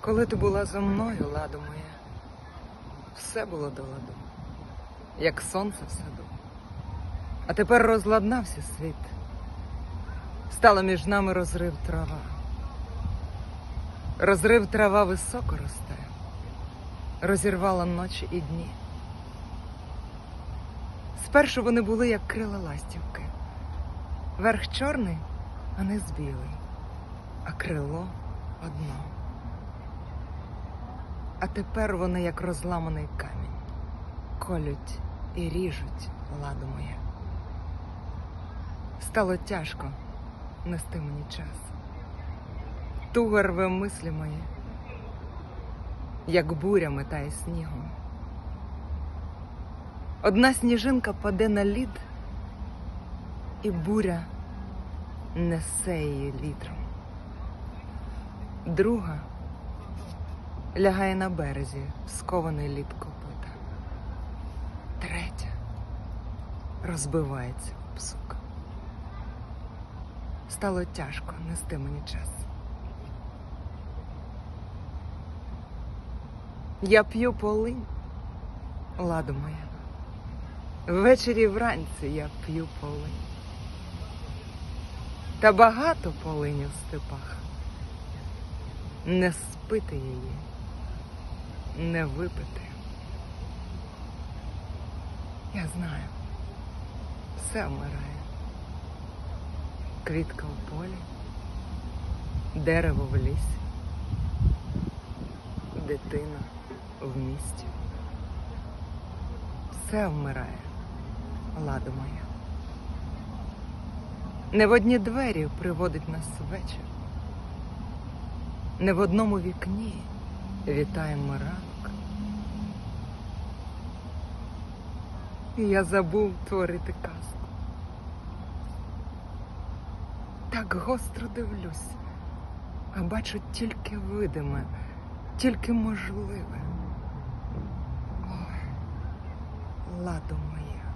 Коли ти була зо мною, ладо моя, все було до ладу, як сонце в саду. А тепер розладнався світ. Стало між нами розрив трава. Розрив трава високо росте, розірвала ночі і дні. Спершу вони були, як крила ластівки. Верх чорний, а низ білий, а крило одно. А тепер вони як розламаний камінь, колють і ріжуть ладу моє. Стало тяжко нести мені час. Туго рве мислі мої, як буря метає снігом. Одна сніжинка паде на лід, і буря несе її вітром. Друга лягає на березі, скований лід копита. Третя розбивається об сук. Стало тяжко нести мені час. Я п'ю полинь, ладу моя. Ввечері вранці я п'ю полинь. Та багато полині в степах. Не спити її, не випити. Я знаю, все вмирає. Квітка в полі, дерево в лісі, дитина в місті. Все вмирає, ладу моя. Не в одні двері приводить нас вечір. Не в одному вікні вітаємо ранок. Я забув творити казку. Так гостро дивлюсь, а бачу тільки видиме, тільки можливе. Ой, ладо моя.